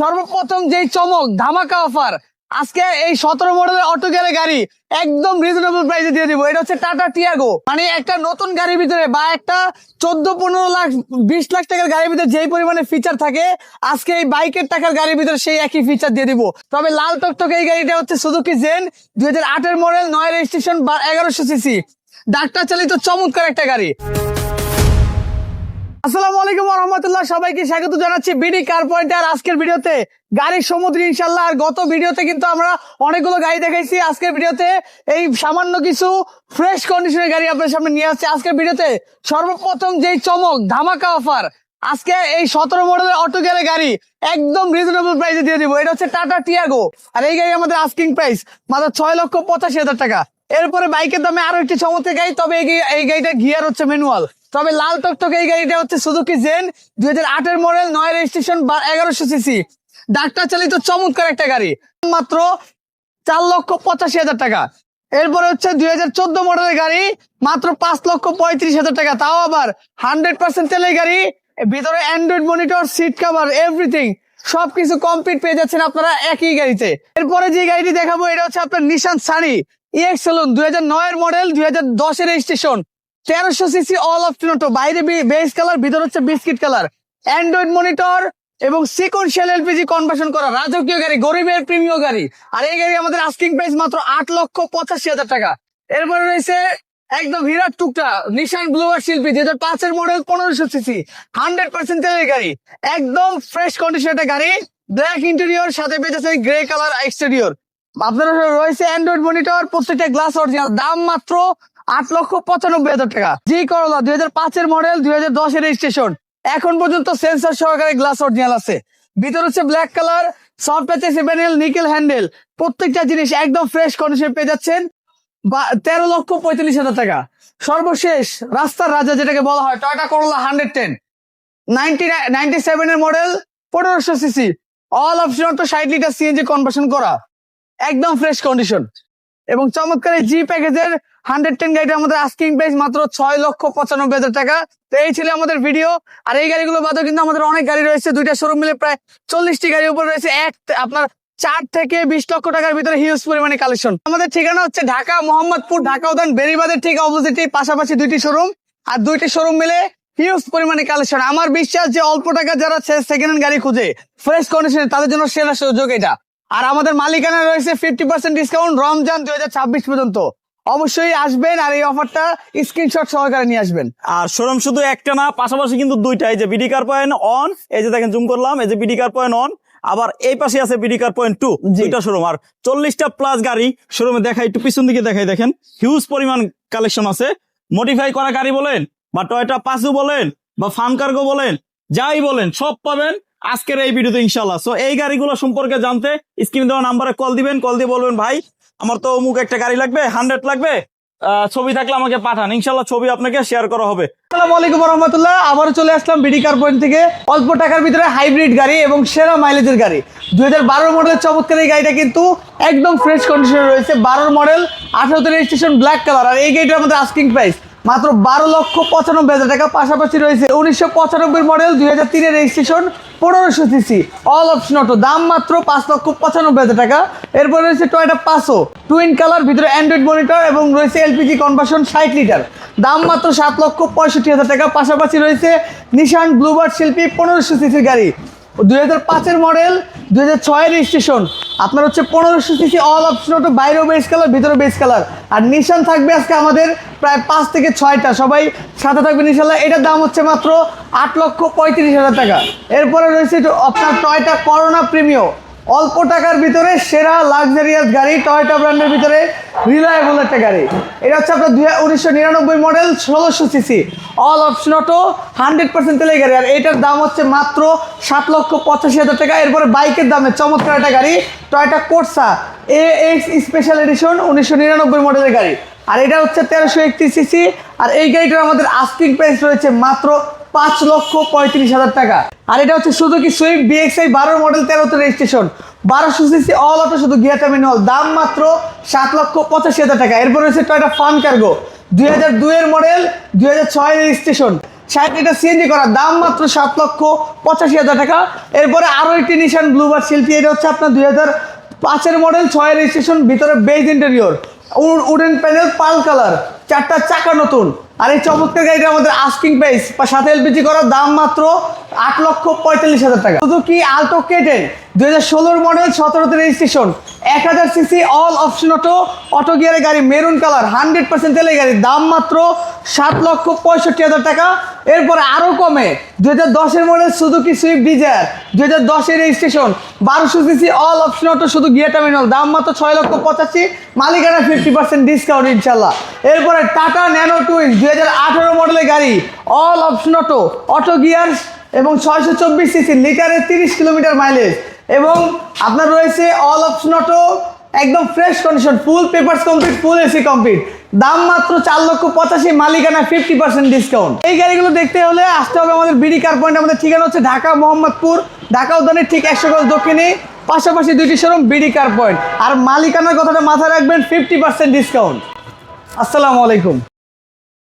সর্বপ্রথম যেই চমক, ধামাকা অফার আজকে এই সতেরো মডেলের অটো গেলে গাড়ি একদম রিজনেবল প্রাইসে দিয়ে দিব। এটা হচ্ছে টাটা টিয়াগো মানে একটা নতুন গাড়ির ভিতরে বা একটা চোদ্দ, পনেরো লাখ, বিশ লাখ টাকার গাড়ির ভিতরে যেই পরিমাণে ফিচার থাকে, আজকে এই বাইকের টাকার গাড়ির ভিতরে সেই একই ফিচার দিয়ে দিব। তবে লাল টকটকে এই গাড়িটা হচ্ছে সুজুকি জেন দুই হাজার আটের মডেল নয় রেজিস্ট্রেশন বা এগারোশো সিসি ডাক্তার চালিত চমৎকার একটা গাড়ি। আসসালামু আলাইকুম সবাইকে জানাচ্ছি বিডি কার পয়েন্টে আর আজকের ভিডিওতে। গাড়ির ইনশাল্লাহ আর গত ভিডিওতে কিন্তু আমরা অনেকগুলো গাড়ি দেখাইছি। আজকের ভিডিওতে এই সামান্য কিছু ফ্রেশ কন্ডিশনের গাড়ি আপনার সামনে নিয়ে আসছে। আজকের ভিডিওতে সর্বপ্রথম যেই চমক, ধামাকা অফার আজকে এই সতেরো মডেলের অটো গেলে গাড়ি একদম রিজনেবল প্রাইসে দিয়ে দিব। এটা হচ্ছে টাটা টিয়াগো আর এই গাড়ি আমাদের আস্কিং প্রাইস মাত্র ছয় লক্ষ পঁচাশি হাজার টাকা। এরপরে বাইকের দামে আরও একটি চমৎকার গাড়ি, তবে এই এই গাড়িটা গিয়ার হচ্ছে ম্যানুয়াল তবে লাল টকটকে এই গাড়িটা হচ্ছে সুজুকি জেন দুই হাজার আটের মডেল নয় রেজিস্ট্রেশন বা এগারোশো সিসি ডাক্তার চালিত চমৎকার একটা গাড়ি। মাত্র চার লক্ষ পঁচাশি হাজার টাকা। এরপরে হচ্ছে দুই হাজার চোদ্দ মডেলের গাড়ি, মাত্র পাঁচ লক্ষ পঁয়ত্রিশ হাজার টাকা। তাও আবার হান্ড্রেড পার্সেন্ট তেলের গাড়ি, ভিতরে Android monitor seat cover everything সবকিছু কমপ্লিট পেয়ে যাচ্ছেন আপনারা একই গাড়িতে। এরপরে যে গাড়িটি দেখাবো, এটা হচ্ছে আপনার নিশান সানি ইএক্স সেলুন দুই হাজার নয়ের মডেল দুই হাজার দশের রেজিস্ট্রেশন তেরোশো সিসি অল অফ টিনোটো বাইরে বেস কালার ভিতর হচ্ছে বিস্কিট কালার অ্যান্ড্রয়েড মনিটর এবং সিকোয়েন্সিয়াল এলপিজি কনভার্সন করা রাজকীয় গাড়ি, গরিবের প্রিমিয় গাড়ি। আর এই গাড়ি আমাদের আস্কিং প্রাইস মাত্র আট লক্ষ পঁচাশি হাজার টাকা। এরপরে রয়েছে একদম হিরাট টুকটা নিশান ব্লুয়ার শিল্পী দুই হাজার পাঁচের মডেল পনেরোশো সিসি। হান্ড্রেড পার্সেন্ট তেলের গাড়ি। একদম ফ্রেশ কন্ডিশন একটা গাড়ি। ব্ল্যাক ইন্টেরিয়র সাথে পেয়েছে গ্রে কালার এক্সটেরিয়র আপনার রয়েছে অ্যান্ড্রয়েড মনিটর প্রত্যেকটা গ্লাস অরিজিনাল দাম মাত্র আট লক্ষ পঁচানব্বই হাজার টাকা। জি করলা দুই হাজার পাঁচের মডেল দুই হাজার দশের রেজিস্ট্রেশন এখন পর্যন্ত সেন্সর সহকারে গ্লাস অরিজিনাল আছে। ভিতর হচ্ছে black colour soft patches panel nickel handle প্রত্যেকটা জিনিস একদম ফ্রেশ কন্ডিশন পেয়ে যাচ্ছেন। বা, তেরো লক্ষ পঁয়তাল্লিশ হাজার টাকা। সর্বশেষ রাস্তার রাজা যেটাকে বলা হয় Toyota Corolla hundred ten ninety ninety সেভেনের মডেল পনেরোশো সিসি অল অপশন তো ষাট লিটার সিএনজি কনভার্সন করা। একদম ফ্রেশ কন্ডিশন এবং চমৎকার এই জি প্যাকেজের হান্ড্রেড টেন গাড়িটা আমাদের আস্কিং প্রাইস মাত্র ছয় লক্ষ পঁচানব্বই হাজার টাকা। তো এই ছিল আমাদের ভিডিও আর এই গাড়িগুলো বাদেও কিন্তু আমাদের অনেক গাড়ি রয়েছে। দুইটা শোরুম মিলে প্রায় চল্লিশটি গাড়ির উপর রয়েছে। এক আপনার চার থেকে বিশ লক্ষ টাকার ভিতরে হিউজ পরিমাণে কালেকশন আমাদের ঠিকানা হচ্ছে ঢাকা, মোহাম্মদপুর, ঢাকা উদান বেরিবাদের ঠিক অপোজিটে পাশাপাশি দুইটি শোরুম আর দুইটি শোরুম মিলে হিউজ পরিমাণে কালেকশন আমার বিশ্বাস যে অল্প টাকা যারা সেকেন্ড হ্যান্ড গাড়ি খুঁজে ফ্রেশ কন্ডিশনে তাদের জন্য সেরা সুযোগ এটা। আর আমাদের মালিকানা রয়েছে ফিফটি পার্সেন্ট ডিসকাউন্ট রমজান দুই হাজার ছাব্বিশ পর্যন্ত। অবশ্যই আসবেন আর এই অফারটা স্ক্রিনশট সহকারে নিয়ে আসবেন। আর শোরুম শুধু একটা না পাশাপাশি কিন্তু দুইটা। এই যে বিডি কার পয়েন্ট অন এই যে দেখেন জুম করলাম এই যে বিডি কার পয়েন্ট অন আবার এই পাশে আছে বিডি কার পয়েন্ট টু। দুইটা শোরুম। আর চল্লিশটা প্লাস গাড়ি শোরুমে দেখাই একটু পিছন দিকে দেখাই দেখেন। হিউজ পরিমাণ কালেকশন আছে। মডিফাই করা গাড়ি বলেন বা টয়টা পাসু বলেন বা ফান কার্গো বলেন যাই বলেন সব পাবেন। আজকের এই ভিডিওতে ইনশাল্লাহ সো এই গাড়িগুলো সম্পর্কে জানতে স্ক্রিন দেওয়া নাম্বারে কল দিবেন কল দিয়ে বলবেন, ভাই, আমার তো অমুক একটা গাড়ি লাগবে হান্ড্রেড লাগবে ছবি থাকলে আমাকে পাঠান। ইনশাল্লাহ ছবি আপনাকে শেয়ার করা হবে। আসসালামু আলাইকুম রহমতুল্লাহ আবারও চলে আসলাম বিডি কার পয়েন্ট থেকে। অল্প টাকার ভিতরে হাইব্রিড গাড়ি এবং সেরা মাইলেজের গাড়ি। দুই হাজার বারো মডেলের চমৎকার এই গাড়িটা কিন্তু একদম ফ্রেশ কন্ডিশনে রয়েছে। বারোর মডেল আঠারোতে রেজিস্ট্রেশন ব্ল্যাক কালার আর এই গাড়িটার আমাদের আস্কিং প্রাইস মাত্র বারো লক্ষ পঁচানব্বই হাজার টাকা। পাশাপাশি রয়েছে উনিশশো পঁচানব্বই মডেল দুই হাজার তিনের রেজিস্ট্রেশন পনেরোশো সিসি অল অপশন অটো দাম মাত্র পাঁচ লক্ষ পঁচানব্বই হাজার টাকা। এরপরে রয়েছে টয়টা পাঁচো টুইন কালার ভিতরে অ্যান্ড্রয়েড মনিটর এবং রয়েছে এলপিজি কনভার্সন ষাট লিটার দাম মাত্র সাত লক্ষ পঁয়ষট্টি হাজার টাকা। পাশাপাশি রয়েছে নিশান ব্লুবার্ড শিল্পী পনেরোশো সিসির গাড়ি। দুই হাজার পাঁচের মডেল দুই হাজার ছয়ের রেজিস্ট্রেশন আপনার হচ্ছে পনেরোশো সিসি অল অপশন অটো বাইরেও বেস কালার ভিতরে বেস কালার আর নিশান থাকবে আজকে আমাদের প্রায় পাঁচ থেকে ছয়টা। সবাই সাথে থাকবে নিশাল্লাহ এটার দাম হচ্ছে মাত্র আট লক্ষ পঁয়ত্রিশ হাজার টাকা। এরপরে রয়েছে আপনার টয়টা করোনা প্রিমিও। অল্প টাকার ভিতরে সেরা লাক্সারিয়াস গাড়ি, টয়টা ব্র্যান্ডের ভিতরে রিলায়েবল একটা গাড়ি। এটা হচ্ছে আপনার দুই উনিশশো নিরানব্বই মডেল ষোলোশো CC. All option auto hundred percent তেলের গাড়ি। আর এটার দাম হচ্ছে মাত্র সাত লক্ষ পঁচাশি হাজার টাকা। এরপরে বাইকের দামে চমৎকার একটা গাড়ি, Toyota Corsa A X special edition উনিশশো নিরানব্বই মডেলের গাড়ি। আর এটা হচ্ছে তেরোশো একত্রিশ সিসি আর এই গাড়িটার আমাদের আস্কিং প্রাইস রয়েছে মাত্র পাঁচ লক্ষ পঁয়ত্রিশ হাজার টাকা। আর এটা হচ্ছে সুজুকি সুইফট বিএক্সআই বারো মডেল তেরোতে রেজিস্ট্রেশন বারোশো সিসি অল অটো শুধু গিয়ার টার্মিনাল দাম মাত্র সাত লক্ষ পঁচাশি হাজার টাকা। এরপর রয়েছে টয়টা ফান কার্গো দুই হাজার দুইয়ের মডেল দুই হাজার ছয় রেজিস্ট্রেশন ষাট লিটার সিএনজি করা, দাম মাত্র সাত লক্ষ পঁচাশি হাজার টাকা। এরপরে আরও একটি নিশান ব্লুবার শিল্পী এটা হচ্ছে আপনার দুই হাজার পাঁচের মডেল ছয় রেজিস্ট্রেশন ভিতরে বেজ ইন্টেরিয়র উডেন প্যানেল পাল কালার, চারটা চাকা নতুন। আর এই চমৎকার গাড়িটা আমাদের আস্কিং প্রাইস বা সাথে এলপিজি করার দাম মাত্র আট লক্ষ পঁয়তাল্লিশ হাজার টাকা। শুধু কি আলটো কেটেন দুই হাজার ষোলোর মডেল সতেরোতে রেজিস্ট্রেশন এক হাজার CC all option auto auto গিয়ারের গাড়ি মেরুন কালার হান্ড্রেড পার্সেন্ট তেলের গাড়ি, দাম মাত্র সাত লক্ষ পঁয়ষট্টি হাজার টাকা। এরপরে আরও কমে, দুই হাজার দশের মডেল সুজুকি সুইফট ডিজায়ার দুই হাজার দশের রেজিস্ট্রেশন বারোশো সিসি অল অপশন অটো শুধু গিয়ার টার্মিনাল দাম মাত্র ছয় লক্ষ পঁচাশি। মালিকানা ফিফটি পার্সেন্ট ডিসকাউন্ট ইনশাল্লাহ এরপরে টাটা ন্যানো টুইন দুই হাজার আঠেরো মডেলের গাড়ি all option auto auto gear এবং ছয়শো চব্বিশ সিসি লিটারে তিরিশ কিলোমিটার মাইলেজ এবং আপনার রয়েছে অল অপশন অটো একদম fresh condition full papers complete full AC complete দাম মাত্র চার লক্ষ পঁচাশি, মালিকানা ফিফটি পার্সেন্ট ডিসকাউন্ট এই গাড়িগুলো দেখতে হলে আসতে হবে আমাদের বিডি কার পয়েন্ট আমাদের ঠিকানা হচ্ছে ঢাকা, মোহাম্মদপুর, ঢাকা উদ্যানের ঠিক একশো গজ দক্ষিণে, পাশাপাশি দুইটি শোরুম বিডি কার পয়েন্ট আর মালিকানার কথাটা মাথায় রাখবেন ফিফটি পার্সেন্ট ডিসকাউন্ট আসসালামু আলাইকুম।